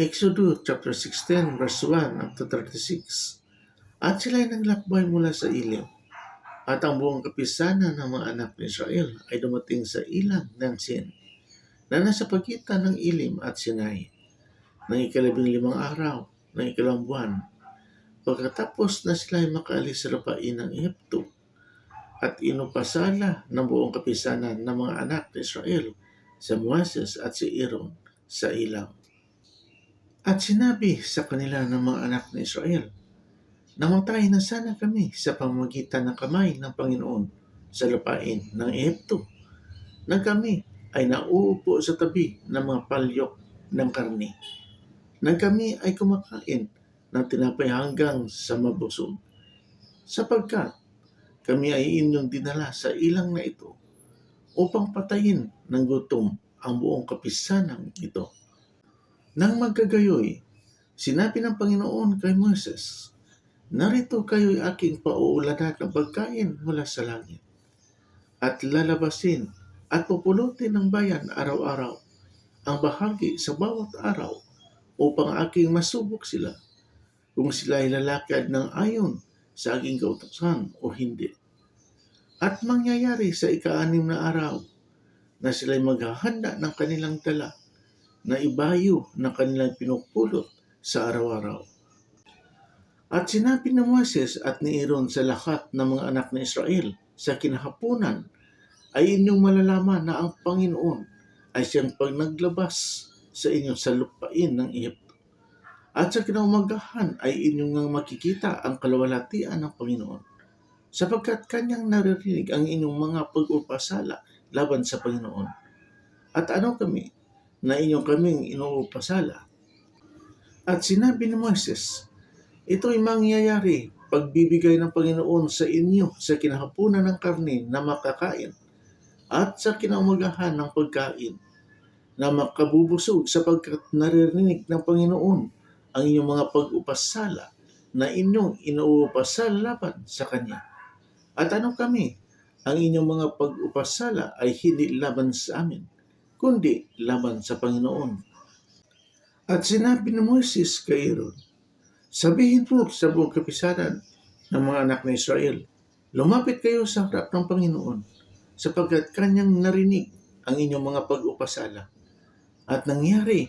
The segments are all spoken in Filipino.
Exodus chapter 16 verse 1 up to 36. At sila'y naglakbay mula sa ilim. At ang buong kapisanan ng mga anak ni Israel ay dumating sa ilang ng Sin na nasa pagitan ng ilim at Sinai ng ikalabing limang araw ng ikalang buwan. Pagkatapos na sila ay makaalis sa lupain ng Ehipto at inupasala ng buong kapisanan ng mga anak ni Israel sa Moses at si Aaron sa ilaw. At sinabi sa kanila ng mga anak ni Israel, Namatay na sana kami sa pamamagitan ng kamay ng Panginoon sa lupain ng Ehipto na kami ay nauupo sa tabi ng mga palyok ng karne na kami ay kumakain ng tinapay hanggang sa mabusog sapagkat kami ay inyong dinala sa ilang na ito upang patayin ng gutom ang buong kapisanang ito. Nang magkagayoy, sinabi ng Panginoon kay Moses, Narito kayo'y aking pauulanan ng pagkain mula sa langit. At lalabasin at pupulutin ng bayan araw-araw ang bahagi sa bawat araw upang aking masubok sila kung sila ay lalakad ng ayon sa aking kautosan o hindi. At mangyayari sa ika-anim na araw na sila'y maghahanda ng kanilang dala na ibayo ng kanilang pinupulot sa araw-araw. At sinabi ni Moses at ni Aaron sa lahat ng mga anak ni Israel sa kinahapunan ay inyong malalaman na ang Panginoon ay siyang pag naglabas sa inyo sa lupain ng Egypto. At sa kinaumagahan ay inyong makikita ang kalawalatian ng Panginoon sapagkat kanyang naririnig ang inyong mga pag-upasala laban sa Panginoon. At ano kami na inyong kaming inuupasala? At sinabi ni Moses, Ito'y mangyayari pagbibigay ng Panginoon sa inyo sa kinahapunan ng karne na makakain at sa kinaumagahan ng pagkain na makabubusog sapagkat naririnig ng Panginoon ang inyong mga pag-upasala na inyong inuupasala laban sa Kanya. At ano kami? Ang inyong mga pag-upasala ay hindi laban sa amin, kundi laban sa Panginoon. At sinabi ni Moses kay Aaron, Sabihin po sa buong kapisanan ng mga anak ng Israel, lumapit kayo sa harap ng Panginoon sapagkat kanyang narinig ang inyong mga pag-upasala. At nangyari,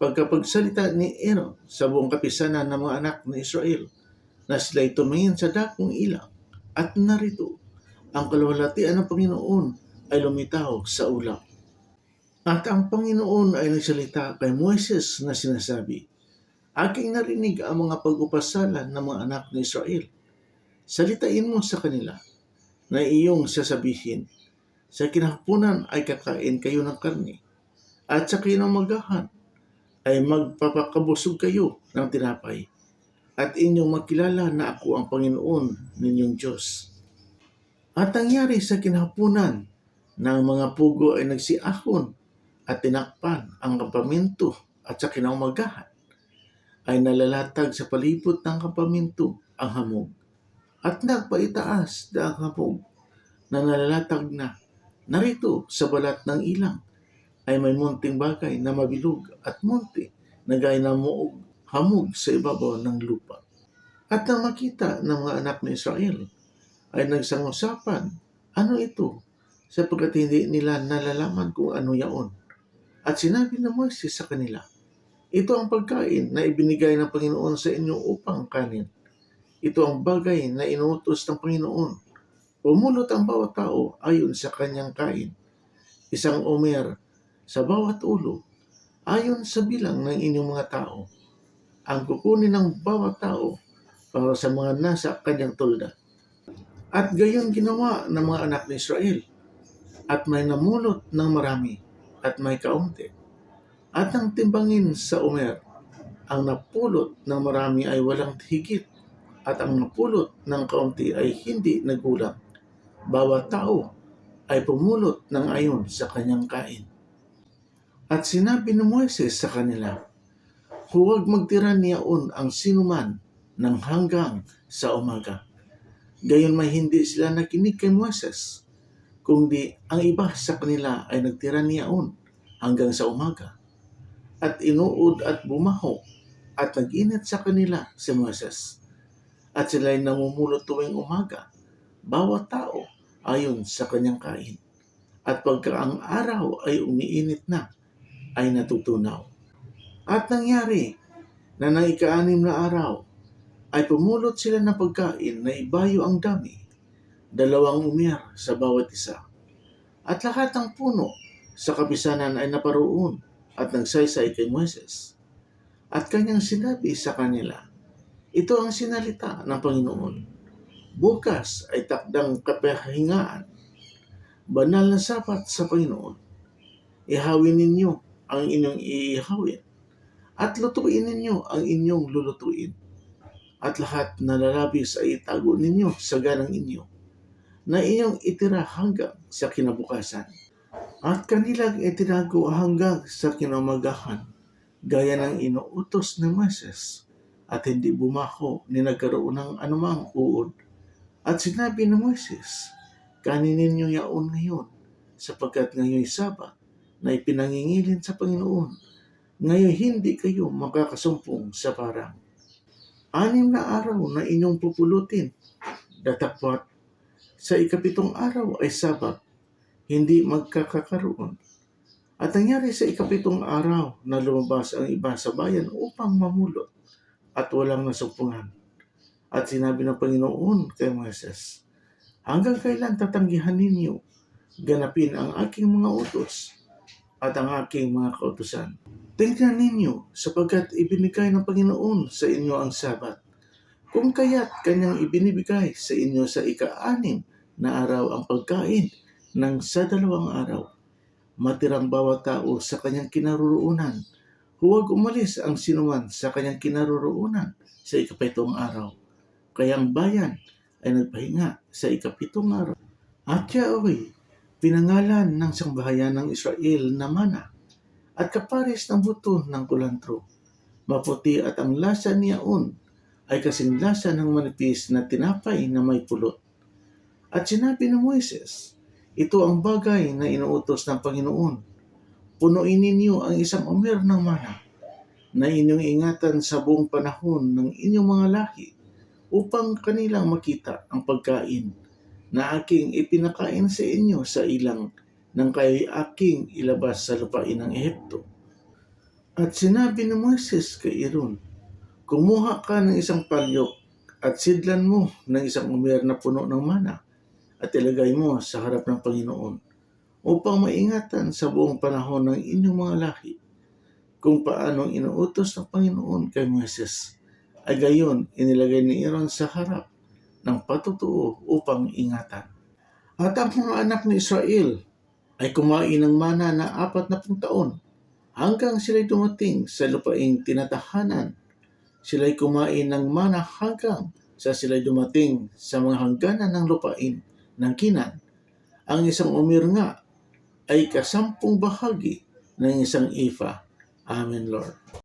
pagkapagsalita ni Aaron sa buong kapisanan ng mga anak ng Israel, na sila'y tumingin sa dakong ilang, at narito, ang kalwalatian ng Panginoon ay lumitaw sa ulap. At ang Panginoon ay nagsalita kay Moises na sinasabi, Aking narinig ang mga pag-upasala ng mga anak ni Israel. Salitain mo sa kanila na iyong sasabihin, sa kinahapunan ay kakain kayo ng karne, at sa kinamagahan ay magpapakabusog kayo ng tinapay, at inyong makilala na ako ang Panginoon ninyong Diyos. At nangyari sa kinahapunan na ang mga pugo ay nagsiahon at tinakpan ang kampamento at sa kinamagahan ay nalalatag sa palibot ng kampaminto ang hamog. At nagpaitaas na ang hamog na nalalatag na narito sa balat ng ilang ay may munting bagay na mabilog at munti na gaya ng muog hamog sa ibabaw ng lupa. At nang makita ng mga anak ni Israel ay nagsangusapan, ano ito? Sapagkat hindi nila nalalaman kung ano yaon. At sinabi ng Moises sa kanila, ito ang pagkain na ibinigay ng Panginoon sa inyo upang kanin. Ito ang bagay na inuutos ng Panginoon. Pumulot ang bawat tao ayon sa kanyang kain. Isang omer sa bawat ulo ayon sa bilang ng inyong mga tao. Ang kukunin ng bawat tao para sa mga nasa kanyang tulda. At gayon ginawa ng mga anak ni Israel. At may namulot ng marami at may kaunti at ang timbangin sa umer, ang napulot ng marami ay walang higit at ang napulot ng kaunti ay hindi nagulang. Bawat tao ay pumulot ng ayon sa kanyang kain. At sinabi ni Moises sa kanila, Huwag magtira niyaon ang sinuman ng hanggang sa umaga. Gayon may hindi sila nakinig kay Moises, kundi ang iba sa kanila ay nagtira niyaon hanggang sa umaga at inuod at bumaho at nag-init sa kanila si Moses. At sila'y namumulot tuwing umaga, bawat tao ayon sa kanyang kain. At pagka ang araw ay umiinit na, ay natutunaw. At nangyari na nang ika-anim na araw, ay pumulot sila ng pagkain na ibayo ang dami, dalawang umiyar sa bawat isa. At lahat ng puno sa kapisanan ay naparoon at nagsaysay kay Moises. At kanyang sinabi sa kanila, ito ang sinalita ng Panginoon. Bukas ay takdang kapahingaan. Banal na sapat sa Panginoon. Ihawin ninyo ang inyong iihawin. At lutuin ninyo ang inyong lulutuin. At lahat na lalabis ay itago ninyo sa ganang inyo na inyong itira hanggang sa kinabukasan. At kanilang itinago hanggang sa kinamagahan, gaya ng inuutos ni Moses, at hindi bumako ni nagkaroon ng anumang uod. At sinabi ni Moses, kanin ninyo yaon ngayon, sapagkat ngayon'y sabat na ipinangingilin sa Panginoon. Ngayon hindi kayo makakasumpong sa parang. Anim na araw na inyong pupulutin, datapwat sa ikapitong araw ay sabat, hindi magkakakaroon. At nangyari sa ikapitong araw na lumabas ang iba sa bayan upang mamulot at walang nasumpungan. At sinabi ng Panginoon kay Moses, Hanggang kailan tatanggihan ninyo ganapin ang aking mga utos at ang aking mga kautusan? Tingnan ninyo sapagkat ibinigay ng Panginoon sa inyo ang sabat. Kung kaya't kanyang ibinibigay sa inyo sa ika-anim na araw ang pagkain ng sa dalawang araw. Matirang bawat tao sa kanyang kinaroroonan. Huwag umalis ang sinuman sa kanyang kinaroroonan sa ikapitong araw. Kaya ang bayan ay nagpahinga sa ikapitong araw. At yaoy, pinangalan ng sangbahayan ng Israel na mana at kapares ng buto ng kulantro. Maputi at ang lasa niyaon ay kasing lasa ng manipis na tinapay na may pulot. At sinabi ni Moises, ito ang bagay na inuutos ng Panginoon. Punuin ninyo ang isang umer ng mana na inyong ingatan sa buong panahon ng inyong mga lahi upang kanilang makita ang pagkain na aking ipinakain sa inyo sa ilang nang kay aking ilabas sa lupain ng Ehipto. At sinabi ni Moises kay Aaron, Kumuha ka ng isang palyok at sidlan mo ng isang umer na puno ng mana at ilagay mo sa harap ng Panginoon upang maingatan sa buong panahon ng inyong mga lahi kung paanong inuutos ng Panginoon kay Moises ay gayon inilagay ni Aaron sa harap ng patutuo upang ingatan. At ang mga anak ni Israel ay kumain ng mana na apat na taon hanggang sila'y dumating sa lupaing tinatahanan. Sila'y kumain ng mana hanggang sa sila'y dumating sa mga hangganan ng lupain ng kinan. Ang isang umir nga ay kasampung bahagi ng isang ifa. Amen, Lord.